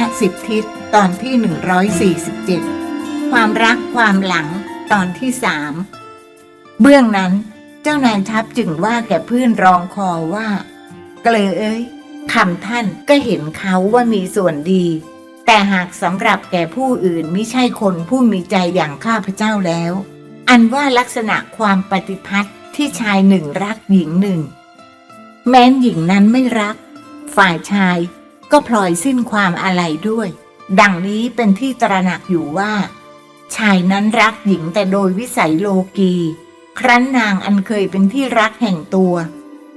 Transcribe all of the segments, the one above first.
ะสิบทิศตอนที่ 147 ความรักความหลังตอนที่สามเบื้องนั้นเจ้านายทัพจึงว่าแก่เพื่อนรองคอว่า เกลอเอ้ยคำท่านก็เห็นเขาว่ามีส่วนดี แต่หากสำหรับแก่ผู้อื่นไม่ใช่คนผู้มีใจอย่างข้าพเจ้าแล้ว อันว่าลักษณะความปฏิพัติที่ชายหนึ่งรักหญิงหนึ่ง แม้นหญิงนั้นไม่รัก ฝ่ายชาย ก็พลอยสิ้นความอะไรด้วย ดังนี้เป็นที่ตระหนักอยู่ว่า ชายนั้นรักหญิงแต่โดยวิสัยโลกี ครั้นนางอันเคยเป็นที่รักแห่งตัว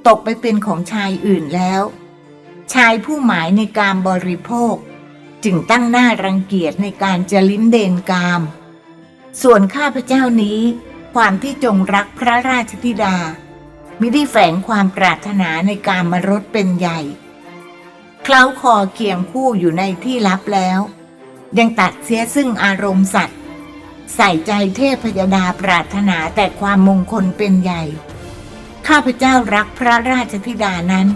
ตกไปเป็นของชายอื่นแล้ว ชายผู้หมายในการบริโภค จึงตั้งหน้ารังเกียจในการจะลิ้นเดนกาม ส่วนข้าพเจ้านี้ ความที่จงรักพระราชธิดามิได้แฝงความปรารถนาในการมรดเป็นใหญ่ เคล้าคอเคียงคู่อยู่ในที่ลับแล้ว ยังตัดเสียซึ่งอารมณ์สัตว์ ใส่ใจเทพยดาปรารถนาแต่ความมงคลเป็นใหญ่ ข้าพเจ้ารักพระราชธิดานั้น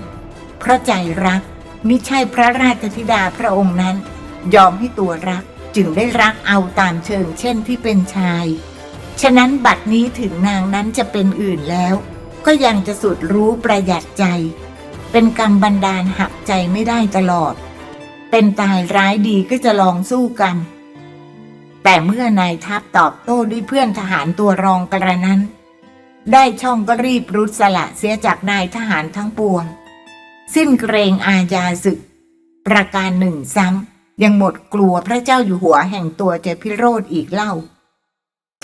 เพราะใจรักมิใช่พระราชธิดาพระองค์นั้น ยอมให้ตัวรักจึงได้รักเอาตามเชิงเช่นที่เป็นชาย ฉะนั้นบัดนี้ถึงนางนั้นจะเป็นอื่นแล้ว ก็ยังจะสุดรู้ประหยัดใจ เป็นกรรมบันดาลหักใจไม่ได้ตลอด เป็นตายร้ายดีก็จะลองสู้กรรมแต่เมื่อนายทัพตอบโต้ด้วยเพื่อนทหารตัวรองกระนั้น ได้ช่องก็รีบรุดสละเสียจากนายทหารทั้งปวง สิ้นเกรงอาญาศึก ประการหนึ่งซ้ำยังหมดกลัวพระเจ้าอยู่หัวแห่งตัวเจพิโรธอีกเล่า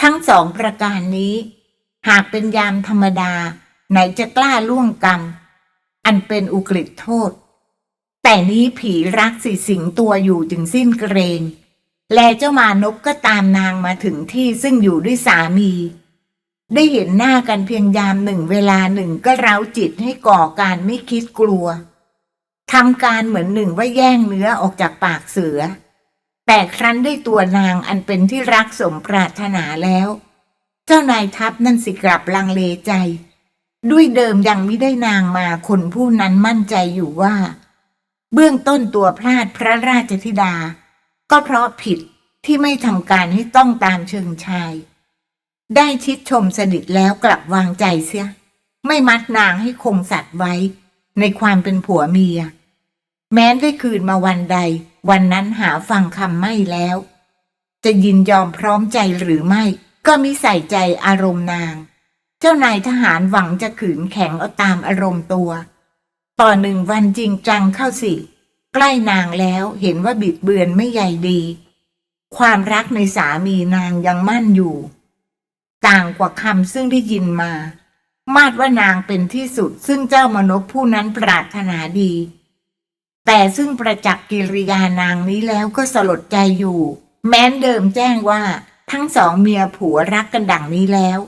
ทั้งสองประการนี้ หากเป็นยามธรรมดา ไหนจะกล้าล่วงกรรม อันเป็นอุกฤษโทษ แต่นี้ผีรักสิสิงตัวอยู่จึงสิ้นเกรง แลเจ้ามานพก็ตามนางมาถึงที่ซึ่งอยู่ด้วยสามี ได้เห็นหน้ากันเพียงยามหนึ่งเวลาหนึ่งก็เร้าจิตให้ก่อการไม่คิดกลัวทำการเหมือนหนึ่งว่าแย่งเนื้อออกจากปากเสือ แต่ครั้นได้ตัวนางอันเป็นที่รักสมปรารถนาแล้ว เจ้านายทัพนั่นสิกลับลังเลใจ ด้วยเดิมยังไม่ได้นางมาคนผู้นั้นมั่นใจอยู่ว่า เบื้องต้นตัวพลาดพระราชธิดา ก็เพราะผิดที่ไม่ทำการให้ต้องตามเชิงชาย ได้ชิดชมสนิทแล้วกลับวางใจเสีย ไม่มัดนางให้คงสัตว์ไว้ ในความเป็นผัวเมีย แม้นได้คืนมาวันใด วันนั้นหาฟังคำไม่แล้ว จะยินยอมพร้อมใจหรือไม่ ก็มิใส่ใจอารมณ์นาง เจ้านายทหารหวังจะขืนแข็งเอาตามอารมณ์ตัว ต่อหนึ่งวันจริงจังเข้าสิ ใกล้นางแล้วเห็นว่าบิดเบือนไม่ใหญ่ดี ความรักในสามีนางยังมั่นอยู่ ต่างกว่าคำซึ่งได้ยินมา มาดว่านางเป็นที่สุด ซึ่งเจ้ามนพผู้นั้นปรารถนาดี แต่ซึ่งประจักษ์กิริยานางนี้แล้วก็สลดใจอยู่ แม้นเดิมแจ้งว่าทั้งสองเมียผัวรักกันดังนี้แล้ว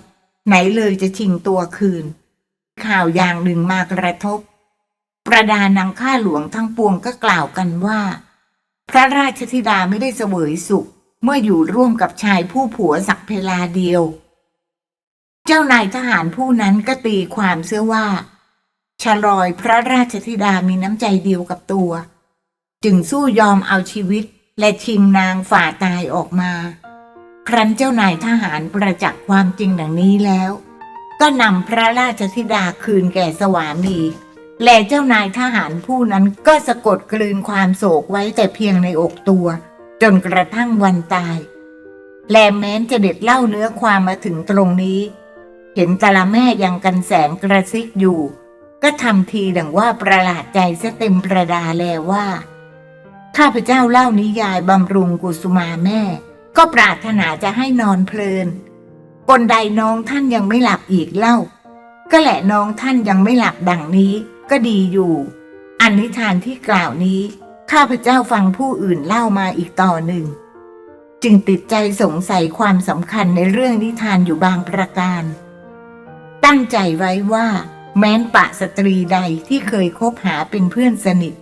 ไหนเลยจะชิงตัวคืน ข่าวอย่างหนึ่งมากระทบ ประดานางข้าหลวงทั้งปวงก็กล่าวกันว่า พระราชธิดาไม่ได้เสวยสุข เมื่ออยู่ร่วมกับชายผู้ผัวสักเพลาเดียว เจ้านายทหารผู้นั้นก็ตีความเสื้อว่าชลอยพระราชธิดามีน้ำใจเดียวกับตัว จึงสู้ยอมเอาชีวิตและชิงนางฝ่าตายออกมา ครั้นเจ้านายทหารประจักษ์ความจริงดังนี้แล้ว ก็นำพระราชธิดาคืนแก่สวามี และเจ้านายทหารผู้นั้นก็สะกดกลืนความโศกไว้แต่เพียงในอกตัว จนกระทั่งวันตาย และแม้นจะเด็ดเล่าเนื้อความมาถึงตรงนี้ เห็นตาละแม่ยังกันแสงกระซิกอยู่ ก็ทำทีดังว่าประหลาดใจเสยเต็มประดาแลว่า ข้าพเจ้าเล่านิยายบำรุงกุสุมาแม่ ก็ปรารถนาจะให้นอนเพลินคนใดน้องท่านยังไม่หลับอีกเล่า ก็แหละน้องท่านยังไม่หลับดังนี้ก็ดีอยู่ อันนิทานที่กล่าวนี้ ข้าพเจ้าฟังผู้อื่นเล่ามาอีกต่อหนึ่ง จึงติดใจสงสัยความสำคัญในเรื่องนิทานอยู่บางประการ ตั้งใจไว้ว่า แม้นปะสตรีใดที่เคยคบหาเป็นเพื่อนสนิท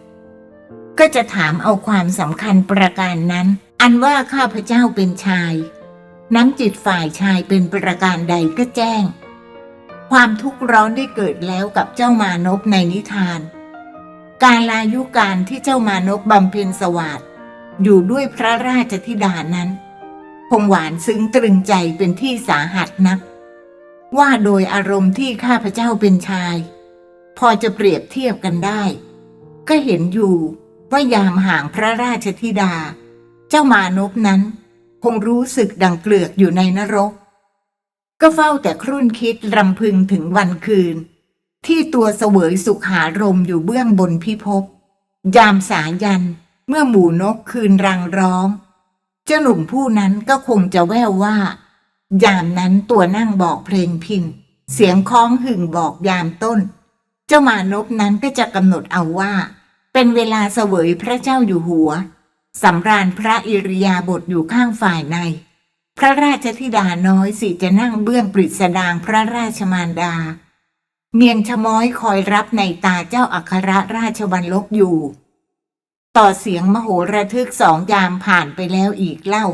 ก็จะถามเอาความสำคัญประการนั้น อันว่าข้าพเจ้าเป็นชาย น้ำจิตฝ่ายชายเป็นประการใดก็แจ้ง ความทุกข์ร้อนได้เกิดแล้วกับเจ้ามานพในนิทาน การลายุการที่เจ้ามานพบำเพ็ญสวัสดอยู่ด้วยพระราชธิดานั้น คงหวานซึ้งตรึงใจเป็นที่สาหัสนัก ว่าโดยอารมณ์ที่ข้าพเจ้าเป็นชาย พอจะเปรียบเทียบกันได้ ก็เห็นอยู่ว่ายามห่างพระราชธิดา เจ้ามานพนั้น คงรู้สึกดังเกลือกอยู่ในนรก ก็เฝ้าแต่ครุ่นคิดรำพึงถึงวันคืน ที่ตัวเสวยสุขหารมอยู่เบื้องบนพิภพยามสายันเมื่อหมู่นกคืนรังร้อง เจ้าหนุ่มผู้นั้นก็คงจะแววว่า ยามนั้นตัวนั่งบอกเพลงพินเสียงคล้องหึ่งบอกยามต้น เจ้ามานพนั้นก็จะกำหนดเอาว่า เป็นเวลาเสวยพระเจ้าอยู่หัว สำราญพระอิริยาบถอยู่ข้างฝ่ายใน พระราชธิดาน้อยสิจะนั่งเบื้องปริศดางพระราชมารดา เมียงชะม้อยคอยรับในตาเจ้าอัครราชบัลลกอยู่ ต่อเสียงมโหระทึกสองยามผ่านไปแล้วอีกเล่า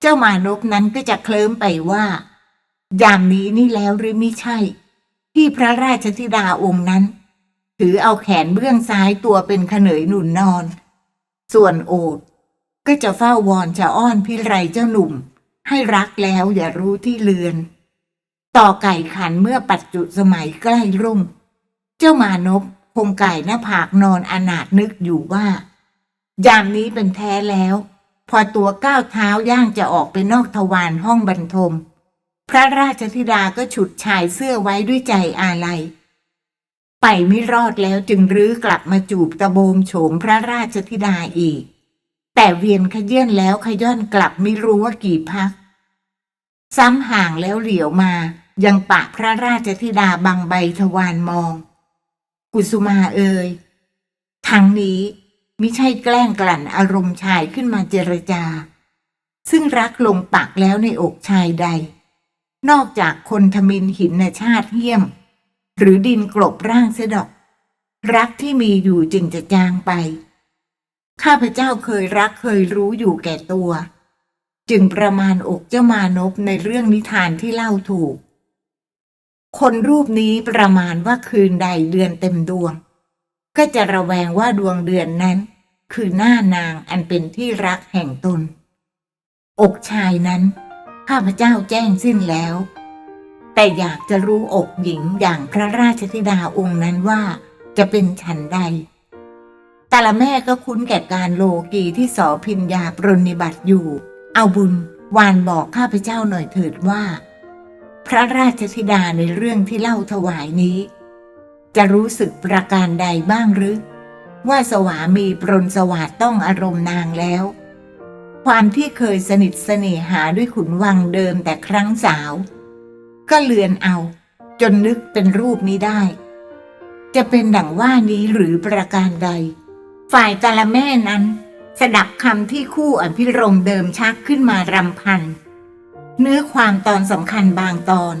เจ้ามานพนั้นก็จะเคลิ้มไปว่า ยามนี้นี่แล้วหรือไม่ใช่ ที่พระราชธิดาองค์นั้น ถือเอาแขนเบื้องซ้ายตัวเป็นขเนยหนุนนอน ส่วนโอดก็จะเฝ้าวอนจะอ้อนพิไรเจ้าหนุ่ม ให้รักแล้วอย่ารู้ที่เลือน ต่อไก่ขันเมื่อปัจจุสมัยใกล้รุ่ง เจ้ามานพคงไก่หน้าผากนอนอนาถนึกอยู่ว่า ยามนี้เป็นแท้แล้ว พอตัวก้าวเท้าย่างจะออกไปนอกทวารห้องบรรทม พระราชธิดาก็ฉุดชายเสื้อไว้ด้วยใจอาลัย ไปไม่รอดแล้วจึงรื้อกลับมาจูบตะโบมโฉมพระราชธิดาอีก แต่เวียนขยื่นแล้วขย้อนกลับไม่รู้ว่ากี่พัก ซ้ำห่างแล้วเหลียวมายังปะพระราชธิดาบังใบทวารมอง กุสุมาเอ่ยทั้งนี้มิใช่แกล้งกลั่นอารมณ์ชายขึ้นมาเจรจา ซึ่งรักลงปักแล้วในอกชายใด นอกจากคนทมินหินในชาติเหี้ยม หรือดินกลบร่างเสยดอก รักที่มีอยู่จึงจะจางไป ข้าพเจ้าเคยรักเคยรู้อยู่แก่ตัว จึงประมาณอกเจ้ามานพในเรื่องนิทานที่เล่าถูก คนรูปนี้ประมาณว่าคืนใดเดือนเต็มดวง ก็จะระแวงว่าดวงเดือนนั้น คือหน้านางอันเป็นที่รักแห่งตน อกชายนั้น ข้าพเจ้าแจ้งสิ้นแล้ว แต่อยากจะรู้อกหญิงอย่างพระราชธิดาองค์นั้นว่าจะเป็นฉันใด แต่ละแม่ก็คุ้นแก่การโลกีที่สอพินยาปรนนิบัติอยู่ เอาบุญวานบอกข้าพเจ้าหน่อยเถิดว่า พระราชธิดาในเรื่องที่เล่าถวายนี้ จะรู้สึกประการใดบ้างหรือ ว่าสวามีปรนสวัสดต้องอารมณ์นางแล้ว ความที่เคยสนิทเสน่หาด้วยขุนวังเดิมแต่ครั้งสาว ก็เลือนเอา จนนึกเป็นรูปนี้ได้ จะเป็นดังว่านี้หรือประการใด ฝ่ายต่ละแม่นั้น สดับคำที่คู่อภิรมเดิมชักขึ้นมารำพัน เนื้อความตอนสำคัญบางตอน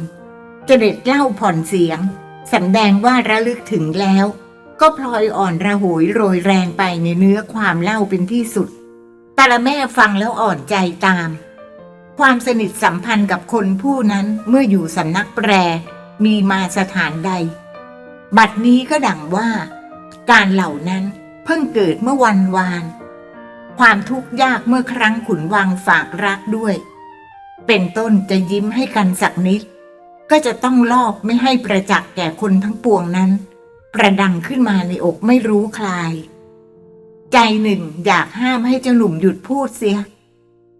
จะเด็ดเล่าผ่อนเสียงสำแดงว่าระลึกถึงแล้ว ก็พลอยอ่อนระโหยโรยแรงไปในเนื้อความเล่าเป็นที่สุดต่ละแม่ฟังแล้วอ่อนใจตาม ความสนิทสัมพันธ์กับคนผู้นั้นเมื่ออยู่สำนักแปรมีมาสถานใด บัดนี้ก็ดังว่า การเหล่านั้นเพิ่งเกิดเมื่อวันวาน ความทุกข์ยากเมื่อครั้งขุนวังฝากรักด้วย เป็นต้นจะยิ้มให้กันสักนิด ก็จะต้องลอบไม่ให้ประจักษ์แก่คนทั้งปวงนั้น ประดังขึ้นมาในอกไม่รู้คลาย ใจหนึ่งอยากห้ามให้เจ้าหนุ่มหยุดพูดเสีย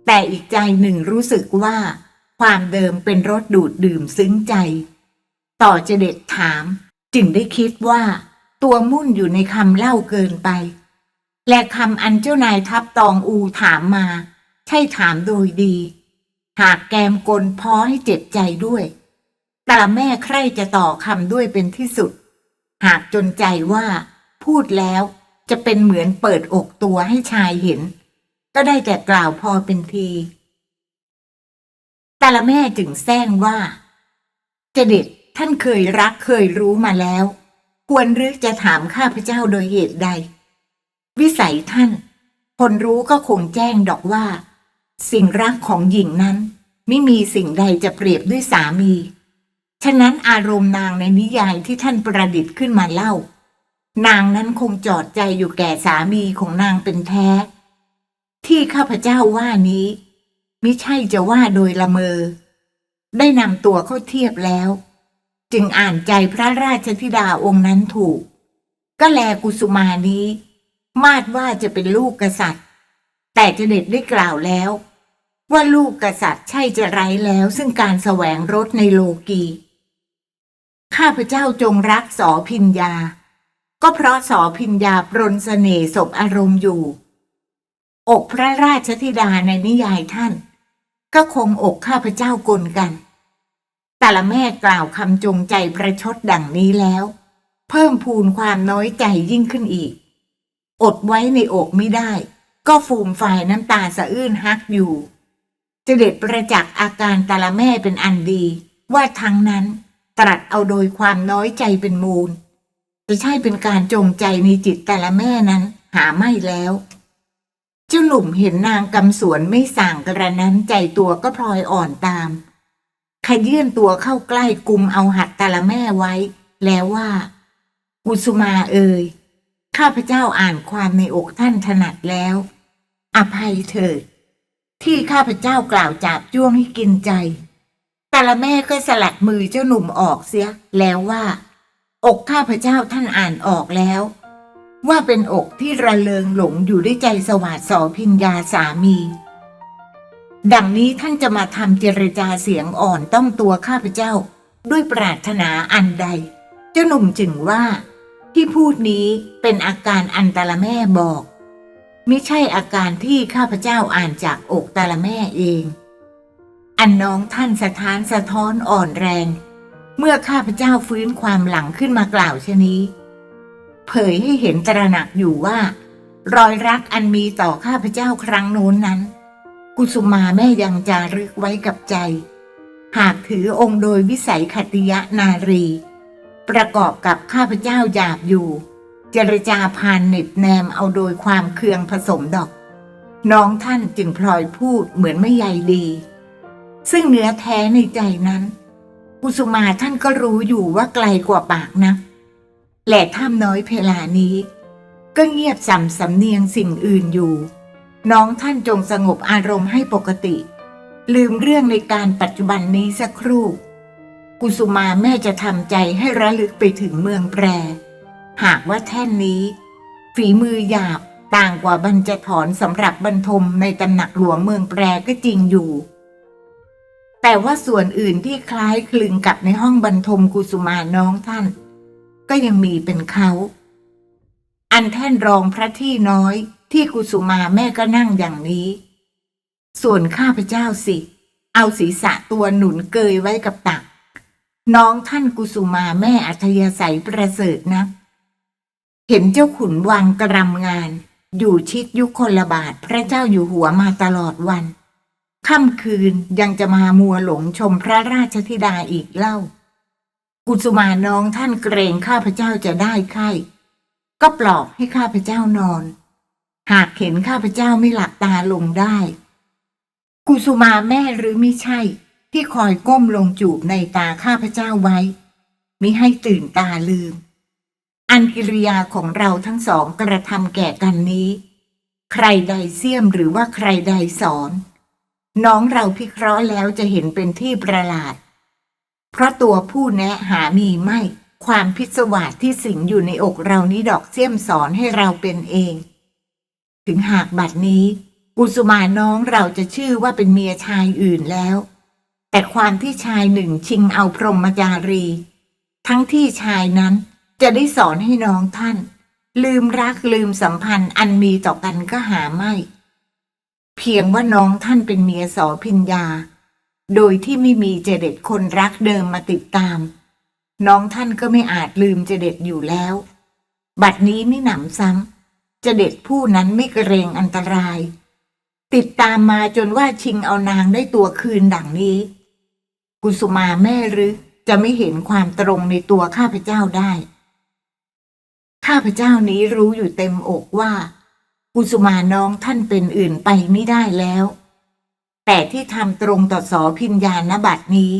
แต่อีกใจหนึ่งรู้สึกว่า ความเดิมเป็นรสดูดดื่มซึ้งใจ ต่อจะเด็ดถาม จึงได้คิดว่า ตัวมุ่นอยู่ในคำเล่าเกินไป และคำอันเจ้านายทับตองอูถามมา ใช่ถามโดยดี หากแกมกลพอให้เจ็บใจด้วยแต่แม่ใคร่จะต่อคำด้วยเป็นที่สุด หากจนใจว่า พูดแล้วจะเป็นเหมือนเปิดอกตัวให้ชายเห็น ก็ได้แต่กล่าวพอเป็นทีแต่ละแม่จึงแซงว่าเจเด็ดท่านเคยรักเคยรู้มาแล้ว ควรหรือจะถามข้าพเจ้าโดยเหตุใด วิสัยท่าน คนรู้ก็คงแจ้งดอกว่า สิ่งรักของหญิงนั้น ไม่มีสิ่งใดจะเปรียบด้วยสามี ฉะนั้นอารมณ์นางในนิยายที่ท่านประดิษฐ์ขึ้นมาเล่า นางนั้นคงจอดใจอยู่แก่สามีของนางเป็นแท้ ที่ข้าพเจ้าว่านี้มิใช่จะว่าโดยละเมอ ได้นำตัวเข้าเทียบแล้ว จึงอ่านใจพระราชธิดาองค์นั้นถูก ก็แลกุสุมานี้ มาดว่าจะเป็นลูกกษัตริย์ แต่เจเด็ดได้กล่าวแล้ว ว่าลูกกษัตริย์ใช่จะไร้แล้วซึ่งการแสวงรถในโลกีข้าพเจ้าจงรักสอพิญญา ก็เพราะสอพิญญาปรนเสน่ห์ศพอารมณ์อยู่ อกพระราชธิดาในนิยายท่าน ก็คงอกข้าพเจ้ากลกัน แต่ละแม่กล่าวคำจงใจประชดดังนี้แล้ว เพิ่มพูนความน้อยใจยิ่งขึ้นอีก อดไว้ในอกไม่ได้ ก็ฟูมฝ่ายน้ำตาสะอื้นฮักอยู่เจเด็ดประจักษ์อาการแต่ละแม่เป็นอันดี ว่าทั้งนั้นตรัสเอาโดยความน้อยใจเป็นมูล จะใช่เป็นการจงใจในจิตแต่ละแม่นั้นหาไม่แล้ว เจ้าหนุ่มเห็นนางกำสวนไม่สั่งกระนั้นใจตัวก็พลอยอ่อนตาม ขยื่นตัวเข้าใกล้กุมเอาหัดต่ละแม่ไว้ แล้วว่า กุสุมาเอ่ยข้าพเจ้าอ่านความในอกท่านถนัดแล้ว อภัยเถิด ที่ข้าพเจ้ากล่าวจับจ้วงให้กินใจต่ละแม่ก็สลัดมือเจ้าหนุ่มออกเสีย แล้วว่า อกข้าพเจ้าท่านอ่านออกแล้ว ว่าเป็นอกที่ระเริงหลงอยู่ด้วยใจสวัสดสอพิญญาสามี ดังนี้ท่านจะมาทำเจรจาเสียงอ่อนต้องตัวข้าพเจ้า ด้วยปรารถนาอันใด เจ้าหนุ่มจึงว่า ที่พูดนี้เป็นอาการอันตะละแม่บอกไม่ใช่อาการที่ข้าพเจ้าอ่านจากอกตะละแม่เอง อันน้องท่านสะท้านสะท้อนอ่อนแรง เมื่อข้าพเจ้าฟื้นความหลังขึ้นมากล่าวเชะนี้ เผยให้เห็นตระหนักอยู่ว่า รอยรักอันมีต่อข้าพเจ้าครั้งโน้นนั้น กุสุมาแม่ยังจารึกไว้กับใจ หากถือองค์โดยวิสัยขติยะนารี ประกอบกับข้าพเจ้าหยาบอยู่ เจรจาพานเหน็บแนมเอาโดยความเคืองผสมดอก น้องท่านจึงพลอยพูดเหมือนไม่ใยดี ซึ่งเนื้อแท้ในใจนั้น กุสุมาท่านก็รู้อยู่ว่าไกลกว่าปากนะ แล่ถ้ำน้อยเพลานี้ ก็เงียบสัมสำเนียงสิ่งอื่นอยู่ น้องท่านจงสงบอารมณ์ให้ปกติ ลืมเรื่องในการปัจจุบันนี้สักครู่ กุสุมาแม่จะทำใจให้ระลึกไปถึงเมืองแปร หากว่าแท่นนี้ ฝีมือหยาบต่างกว่าบรรจถอนสำหรับบรรทมในตำหนักหลวงเมืองแปรก็จริงอยู่ แต่ว่าส่วนอื่นที่คล้ายคลึงกับในห้องบรรทมกุสุมาน้องท่าน ก็ยังมีเป็นเขา อันแท่นรองพระที่น้อยที่กุสุมาแม่ก็นั่งอย่างนี้ ส่วนข้าพเจ้าสิ เอาศีรษะตัวหนุนเกยไว้กับตัก น้องท่านกุสุมาแม่อัธยาศัยประเสริฐนะเห็นเจ้าขุนวางกระรำงาน อยู่ชิดยุคคนละบาทพระเจ้าอยู่หัวมาตลอดวันค่ำคืนยังจะมามัวหลงชมพระราชธิดาอีกเล่า กุสุมาน้องท่านเกรงข้าพเจ้าจะได้ไข้ ก็ปลอบให้ข้าพเจ้านอน หากเห็นข้าพเจ้าไม่หลับตาลงได้ กุสุมาแม่หรือไม่ใช่ ที่คอยก้มลงจูบในตาข้าพเจ้าไว้มิให้ตื่นตาลืม อันกิริยาของเราทั้งสองกระทำแก่กันนี้ ใครใดเสี่ยมหรือว่าใครใดสอน น้องเราพิเคราะห์แล้วจะเห็นเป็นที่ประหลาด เพราะตัวผู้แนะหามีไม่ ความพิศวาสที่สิงอยู่ในอกเรานี้ดอกเสี้ยมสอนให้เราเป็นเอง ถึงหากบัดนี้กุสุมาน้องเราจะชื่อว่าเป็นเมียชายอื่นแล้ว แต่ความที่ชายหนึ่งชิงเอาพรหมจารี ทั้งที่ชายนั้นจะได้สอนให้น้องท่าน ลืมรักลืมสัมพันธ์อันมีต่อกันก็หาไม่ เพียงว่าน้องท่านเป็นเมียสอพิญญา โดยที่ไม่มีเจเด็ดคนรักเดิมมาติดตาม น้องท่านก็ไม่อาจลืมเจเด็ดอยู่แล้ว บัดนี้ไม่หนำซ้ำเจเด็ดผู้นั้นไม่เกรงอันตราย ติดตามมาจนว่าชิงเอานางได้ตัวคืนดังนี้ กุสุมาแม่หรือจะไม่เห็นความตรงในตัวข้าพเจ้าได้ ข้าพเจ้านี้รู้อยู่เต็มอกว่า กุสุมาน้องท่านเป็นอื่นไปไม่ได้แล้ว แต่ที่ทำตรงต่อสอพิญญาณบัตรนี้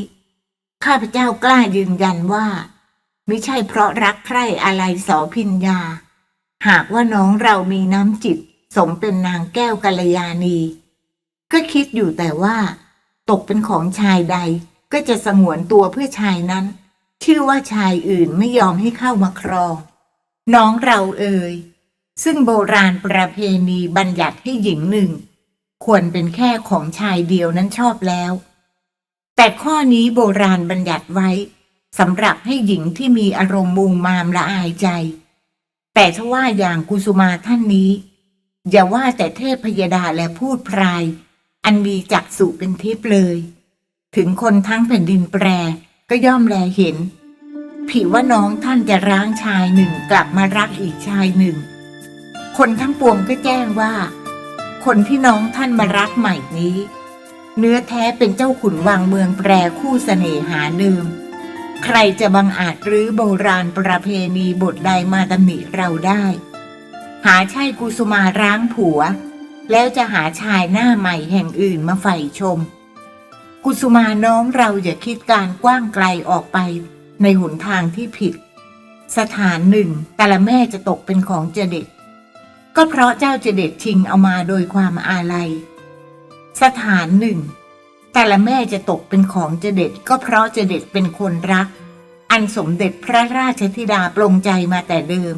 ข้าพเจ้ากล้ายืนยันว่าไม่ใช่เพราะรักใคร่อะไรสอพิญญา หากว่าน้องเรามีน้ำจิต สมเป็นนางแก้วกัลยาณี ก็คิดอยู่แต่ว่า ตกเป็นของชายใดก็จะสงวนตัวเพื่อชายนั้น ชื่อว่าชายอื่นไม่ยอมให้เข้ามาครอง น้องเราเอ่ยซึ่งโบราณประเพณีบัญญัติให้หญิงหนึ่ง ควรเป็นแค่ของชายเดียวนั้นชอบแล้ว แต่ข้อนี้โบราณบัญญัติไว้สำหรับให้หญิงที่มีอารมณ์มุงมามละอายใจ แต่ถ้าว่าอย่างกุสุมาท่านนี้ อย่าว่าแต่เทพพยดาและพูดพราย อันมีจักษุเป็นทิพย์เลย ถึงคนทั้งแผ่นดินแปรก็ย่อมแลเห็นผิว่าน้องท่านจะร้างชายหนึ่งกลับมารักอีกชายหนึ่ง คนทั้งปวงก็แจ้งว่า คนที่น้องท่านมารักใหม่นี้ เนื้อแท้เป็นเจ้าขุนวังเมืองแปรคู่เสน่หาเดิม ใครจะบังอาจรื้อโบราณประเพณีบทใดมาตำหนิเราได้ หาใช่กุสุมาร้างผัว แล้วจะหาชายหน้าใหม่แห่งอื่นมาใฝ่ชม กุสุมาน้องเราอย่าคิดการกว้างไกลออกไปในหนทางที่ผิด สถานหนึ่งแต่ละแม่จะตกเป็นของเจเด็ด ก็เพราะเจ้าเจเด็ดชิงเอามาโดยความอาลัย สถานหนึ่ง แต่ละแม่จะตกเป็นของเจเด็ดก็เพราะเจเด็ดเป็นคนรัก อันสมเด็จพระราชธิดาปรงใจมาแต่เดิม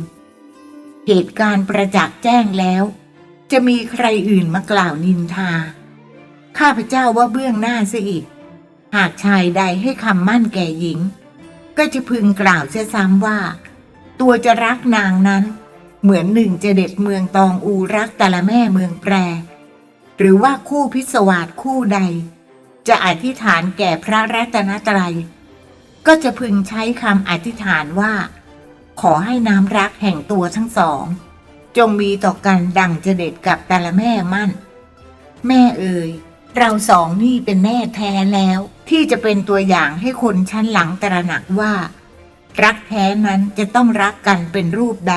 เหตุการณ์ประจักษ์แจ้งแล้ว จะมีใครอื่นมากล่าวนินทา ข้าพเจ้าว่าเบื้องหน้าเสอีก หากชายใดให้คำมั่นแก่หญิง ก็จะพึงกล่าวเสียซ้ำว่า ตัวจะรักนางนั้น เหมือนหนึ่งเจเด็ดเมืองตองอูรักแต่ละแม่เมืองแปร หรือว่าคู่พิศวาสคู่ใด จะอธิษฐานแก่พระรัตนตรัย ก็จะพึงใช้คำอธิษฐานว่า ขอให้น้ำรักแห่งตัวทั้งสอง จงมีต่อกันดังเจเด็ดกับแต่ละแม่มั่น แม่เอ่ยเราสองนี่เป็นแน่แท้แล้ว ที่จะเป็นตัวอย่างให้คนชั้นหลังตระหนักว่า รักแท้นั้นจะต้องรักกันเป็นรูปใด